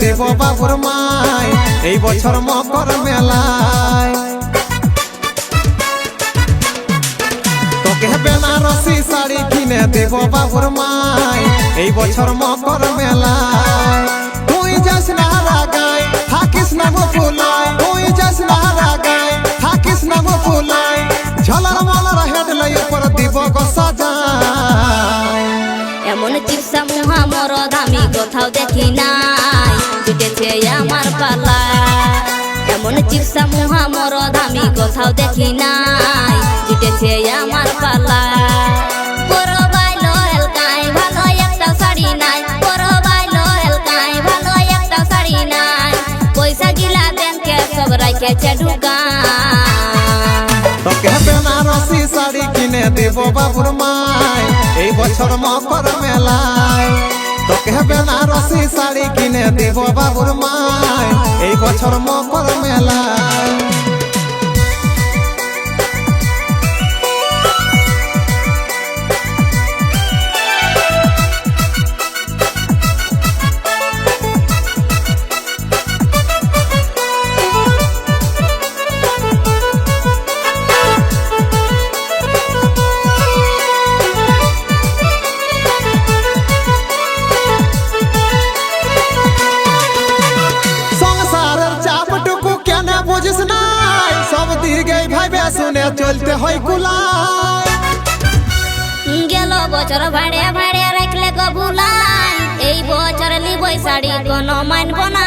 দেব বাবুর মায় এই বছর মকর মেলায়। তোকে বেনারসি শাড়ি কিনে দেব বাবুর মায় এই বছর মকর মেলায়। তুই যাস না রাগায়, থাকিস না ফুলায় মুহা মরদ আমি দেখি নাই। জুটেছে আমার পালা। এমন চিপসা মুহা মরদ আমি কোথাও দেখি নাই। বেনারসি শাড়ি কিনে দেব বাবুর মায়। এই বছর মকর মেলায় তোকে বেনারসি শাড়ি কিনে দেব বাবুর মায়। এই বছর মকর মেলায় শুনে চলতে হয় কুলায়। গেল বছর ভাড়ে ভাড়ে রাখলে কবুলাই এই বছর লিবই শাড়ি কোনো মানব না।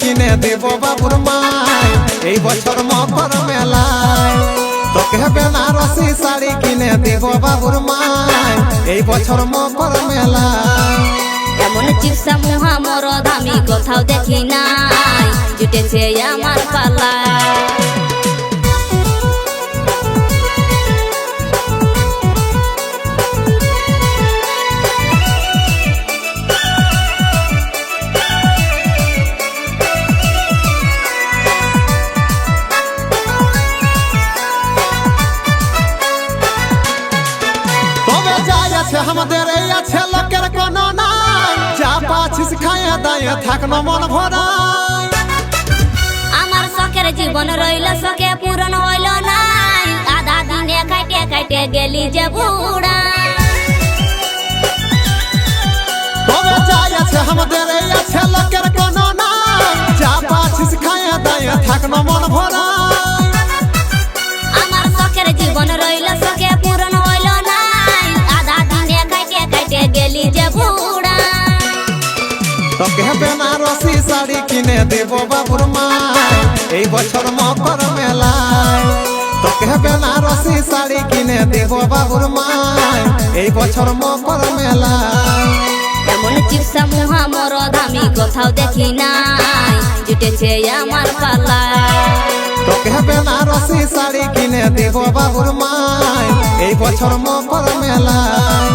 কিনে দেব বাবুর মাই এই বছর মকর মেলায় তোকে বেনারসি শাড়ি কিনে দেব বাবুর মাই এই বছর মকর মেলায়। এমন চিপসা মুহা মরদ আমি কোথাও দেখি নাই। জুটেছে আমার পালা খায়া দায়ে থাকনো মন ভরা। আমার শখের জীবন রইল, শখে পূরণ হইল না আধা দিনে খাইটে খাইটে গেলি যে বুড়া। তোকে বেনারসি শাড়ি কিনে দেব বাবুর মাই এই বছর মকর মেলায়। তোকে বেনারসি শাড়ি কিনে দেব বাবুর মাই এই বছর মকর মেলায়। এমন চিপসা মুহা মরদ আমি কোথাও দেখি নাই। জুটেছে আমার পালা তোকে বেনারসি শাড়ি কিনে দেব বাবুর মাই এই বছর মকর মেলায়।